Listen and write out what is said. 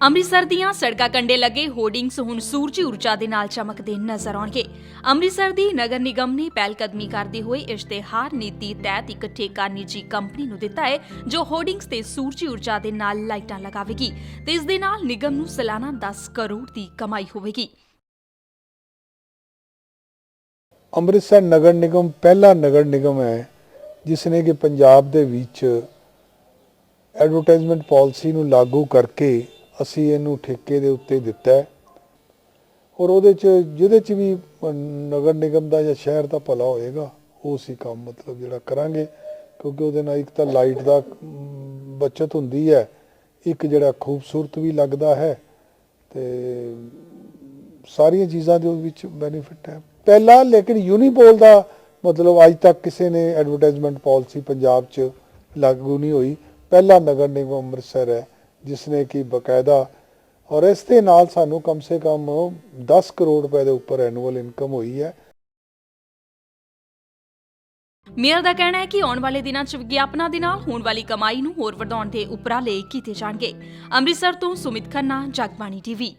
ਅੰਮ੍ਰਿਤਸਰ ਦੀਆਂ ਸੜਕਾਂ ਕੰਢੇ ਲੱਗੇ ਹੋਰਡਿੰਗਸ ਹੁਣ ਸੂਰਜੀ ਊਰਜਾ ਦੇ ਨਾਲ ਚਮਕਦੇ ਨਜ਼ਰ ਆਉਣਗੇ। ਅੰਮ੍ਰਿਤਸਰ ਦੀ ਨਗਰ ਨਿਗਮ ਨੇ ਪਹਿਲ ਕਦਮੀ ਕਰਦੇ ਹੋਏ ਇਸ਼ਤਿਹਾਰ ਨੀਤੀ ਤਹਿਤ ਇੱਕ ਠੇਕਾ ਨਿੱਜੀ ਕੰਪਨੀ ਨੂੰ ਦਿੱਤਾ ਹੈ, ਜੋ ਹੋਰਡਿੰਗਸ ਤੇ ਸੂਰਜੀ ਊਰਜਾ ਦੇ ਨਾਲ ਲਾਈਟਾਂ ਲਗਾਵੇਗੀ ਤੇ ਇਸ ਦੇ ਨਾਲ ਨਿਗਮ ਨੂੰ ਸਾਲਾਨਾ 10 ਕਰੋੜ ਦੀ ਕਮਾਈ ਹੋਵੇਗੀ। ਅੰਮ੍ਰਿਤਸਰ ਨਗਰ ਨਿਗਮ ਪਹਿਲਾ ਨਗਰ ਨਿਗਮ ਹੈ ਜਿਸ ਨੇ ਕਿ ਪੰਜਾਬ ਦੇ ਵਿੱਚ ਐਡਵਰਟਾਈਜ਼ਮੈਂਟ ਪਾਲਿਸੀ ਨੂੰ ਲਾਗੂ ਕਰਕੇ ਅਸੀਂ ਇਹਨੂੰ ਠੇਕੇ ਦੇ ਉੱਤੇ ਦਿੱਤਾ ਹੈ। ਔਰ ਉਹਦੇ ਚ ਜਿਹਦੇ ਚ ਵੀ ਅ, ਨਗਰ ਨਿਗਮ ਦਾ ਜਾਂ ਸ਼ਹਿਰ ਦਾ ਭਲਾ ਹੋਏਗਾ ਉਹ ਅਸੀਂ ਕੰਮ ਮਤਲਬ ਜਿਹੜਾ ਕਰਾਂਗੇ। ਕਿਉਂਕਿ ਉਹਦੇ ਨਾਲ ਇੱਕ ਤਾਂ ਲਾਈਟ ਦਾ ਅਮ, ਬਚਤ ਹੁੰਦੀ ਹੈ। ਇੱਕ ਜਿਹੜਾ ਖੂਬਸੂਰਤ ਵੀ ਲੱਗਦਾ ਹੈ। ਤੇ ਸਾਰੀਆਂ ਚੀਜ਼ਾਂ ਦੇ ਉਹਦੇ ਵਿੱਚ ਬੈਨੀਫਿਟ ਹੈ। ਪਹਿਲਾਂ ਲੇਕਿਨ ਯੂਨੀਪੋਲ ਦਾ ਮਤਲਬ ਅੱਜ ਤੱਕ ਕਿਸੇ ਨੇ ਐਡਵਰਟਾਈਜ਼ਮੈਂਟ ਪਾਲਿਸੀ ਪੰਜਾਬ 'ਚ ਲਾਗੂ ਨਹੀਂ ਹੋਈ। ਪਹਿਲਾ ਨਗਰ ਨਿਗਮ ਅੰਮ੍ਰਿਤਸਰ ਹੈ। ਜਿਸ ਨੇ ਕਿ ਬਕਾਇਦਾ ਔਰ ਇਸ ਦੇ ਨਾਲ ਸਾਨੂੰ ਕਮ ਸੇ ਕਮ 10 ਕਰੋੜ ਰੁਪਏ ਦੇ ਉੱਪਰ ਐਨੂਅਲ ਇਨਕਮ ਹੋਈ ਹੈ। ਮੇਅਰ ਦਾ ਕਹਿਣਾ ਹੈ ਕਿ ਆਉਣ ਵਾਲੇ ਦਿਨਾਂ 'ਚ ਵਿਗਿਆਪਨਾਂ ਦੇ ਨਾਲ ਹੋਣ ਵਾਲੀ ਕਮਾਈ ਨੂੰ ਹੋਰ ਵਧਾਉਣ ਦੇ ਉਪਰਾਲੇ ਕੀਤੇ ਜਾਣਗੇ। ਅੰਮ੍ਰਿਤਸਰ ਤੋਂ ਸੁਮਿਤ ਖੰਨਾ, ਜਗਬਾਣੀ ਟੀਵੀ।